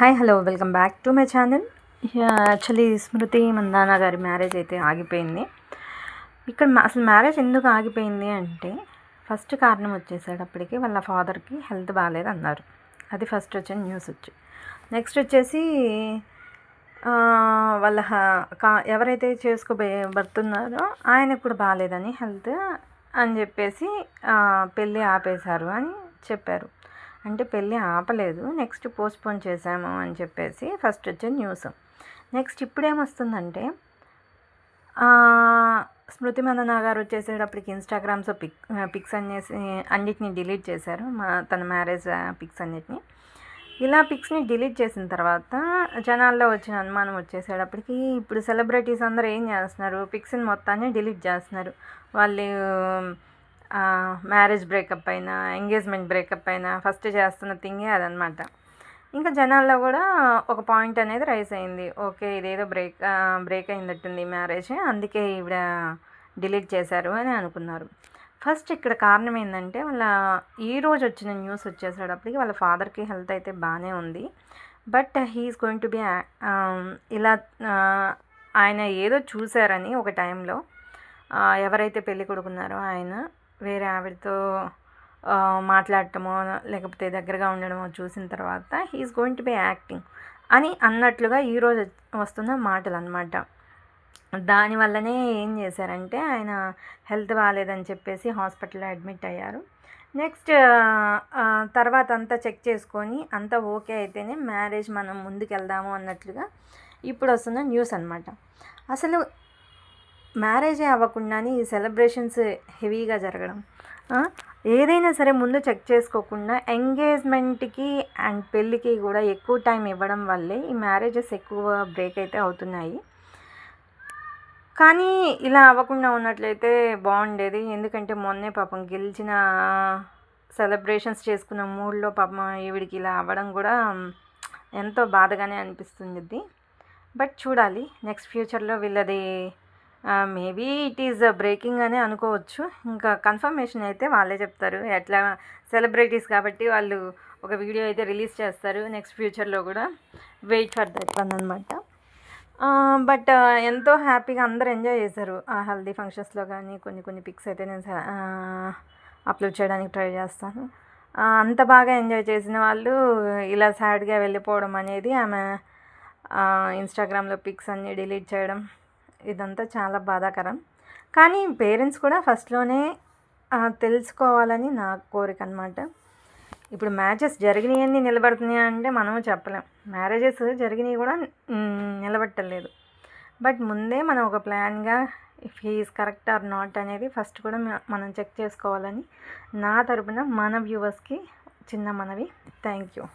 Hi hello welcome back to my channel actually Smriti Mandhana గారి marriage అయితే ఆగిపోయింది. ఇక్కడ అసలు మ్యారేజ్ ఎందుకు ఆగిపోయింది అంటే ఫస్ట్ కారణం వచ్చేసేటప్పటికి వాళ్ళ ఫాదర్కి హెల్త్ బాగాలేదు అన్నారు అది ఫస్ట్ వచ్చిన న్యూస్ వచ్చి. నెక్స్ట్ వచ్చేసి వాళ్ళ కా- ఎవరైతే చేసుకోబోయే భర్తున్నారో ఆయనకు కూడా బాగాలేదని హెల్త్ అని చెప్పేసి పెళ్ళి ఆపేశారు అని చెప్పారు. అంటే పెళ్ళి ఆపలేదు నెక్స్ట్ పోస్ట్పోన్ చేశాము అని చెప్పేసి ఫస్ట్ వచ్చే న్యూస్. నెక్స్ట్ ఇప్పుడేమొస్తుందంటే స్మృతి మందనా గారు వచ్చేసేటప్పటికి ఇన్స్టాగ్రామ్స్ పిక్ పిక్స్ అనేసి అన్నిటిని డిలీట్ చేశారు మా తన మ్యారేజ్ పిక్స్ అన్నిటిని. ఇలా పిక్స్ని డిలీట్ చేసిన తర్వాత జనాల్లో వచ్చిన అనుమానం వచ్చేసేటప్పటికి ఇప్పుడు సెలబ్రిటీస్ అందరూ ఏం చేస్తున్నారు? పిక్స్ని మొత్తాన్ని డిలీట్ చేస్తున్నారు. వాళ్ళు మ్యారేజ్ బ్రేకప్ అయినా ఎంగేజ్మెంట్ బ్రేకప్ అయినా ఫస్ట్ చేస్తున్న థింగే అదనమాట ఇంకా జనాల్లో కూడా ఒక పాయింట్ అనేది రైస్ అయింది. ఓకే ఇదేదో బ్రేక్ బ్రేక్ అయినట్టుంది మ్యారేజ్ అందుకే ఈవిడ డిలీట్ చేశారు అని అనుకున్నారు. ఫస్ట్ ఇక్కడ కారణం ఏంటంటే వాళ్ళ ఈ రోజు వచ్చిన న్యూస్ వచ్చేసేటప్పటికి వాళ్ళ ఫాదర్కి హెల్త్ అయితే బాగానే ఉంది. But he's going to be ఇలా ఆయన ఏదో చూశారని ఒక టైంలో ఎవరైతే పెళ్ళి కొడుకున్నారో ఆయన వేరే ఆవిడతో మాట్లాడటమో లేకపోతే దగ్గరగా ఉండడమో చూసిన తర్వాత he's going to be acting అని అన్నట్లుగా ఈరోజు వస్తున్న మాటలు అనమాట దానివల్లనే ఏం చేశారంటే ఆయన హెల్త్ బాగాలేదని చెప్పేసి హాస్పిటల్లో అడ్మిట్ అయ్యారు. నెక్స్ట్ తర్వాత అంతా చెక్ చేసుకొని అంతా ఓకే అయితేనే మ్యారేజ్ మనం ముందుకు వెళ్దాము అన్నట్లుగా ఇప్పుడు వస్తున్న న్యూస్ అనమాట అసలు మ్యారేజే అవ్వకుండానే ఈ సెలబ్రేషన్స్ హెవీగా జరగడం. ఏదైనా సరే ముందు చెక్ చేసుకోకుండా ఎంగేజ్మెంట్కి అండ్ పెళ్ళికి కూడా ఎక్కువ టైం ఇవ్వడం వల్లే ఈ మ్యారేజెస్ ఎక్కువ బ్రేక్ అయితే అవుతున్నాయి. కానీ ఇలా అవ్వకుండా ఉన్నట్లయితే బాగుండేది. ఎందుకంటే మొన్నే పాపం గెలిచిన సెలబ్రేషన్స్ చేసుకున్న మూడ్లో పాపం ఈవిడికి ఇలా అవ్వడం కూడా ఎంతో బాధగానే అనిపిస్తుంది బట్ చూడాలి నెక్స్ట్ ఫ్యూచర్లో వీళ్ళది మేబీ ఇట్ ఈజ్ బ్రేకింగ్ అని అనుకోవచ్చు. ఇంకా కన్ఫర్మేషన్ అయితే వాళ్ళే చెప్తారు. ఎట్లా సెలబ్రిటీస్ కాబట్టి వాళ్ళు ఒక వీడియో అయితే రిలీజ్ చేస్తారు. నెక్స్ట్ ఫ్యూచర్లో కూడా వెయిట్ ఫర్ దట్ వన్ అనమాట బట్ ఎంతో హ్యాపీగా అందరూ ఎంజాయ్ చేశారు. ఆ హెల్దీ ఫంక్షన్స్లో కానీ కొన్ని కొన్ని పిక్స్ అయితే నేను అప్లోడ్ చేయడానికి ట్రై చేస్తాను. అంత బాగా ఎంజాయ్ చేసిన వాళ్ళు ఇలా సాడ్గా వెళ్ళిపోవడం అనేది ఆమె ఇన్స్టాగ్రామ్లో పిక్స్ అన్నీ డిలీట్ చేయడం ఇదంతా చాలా బాధాకరం. కానీ పేరెంట్స్ కూడా ఫస్ట్లోనే తెలుసుకోవాలని నా కోరిక అనమాట ఇప్పుడు మ్యాచెస్ జరిగినాయన్నీ నిలబడుతున్నాయి అంటే మనము చెప్పలేం. మ్యారేజెస్ జరిగినాయి కూడా నిలబెట్టలేదు. బట్ ముందే మనం ఒక ప్లాన్గా if he's correct or not అనేది ఫస్ట్ కూడా మనం చెక్ చేసుకోవాలని నా తరపున మన వ్యూవర్స్కి చిన్న మనవి. Thank you.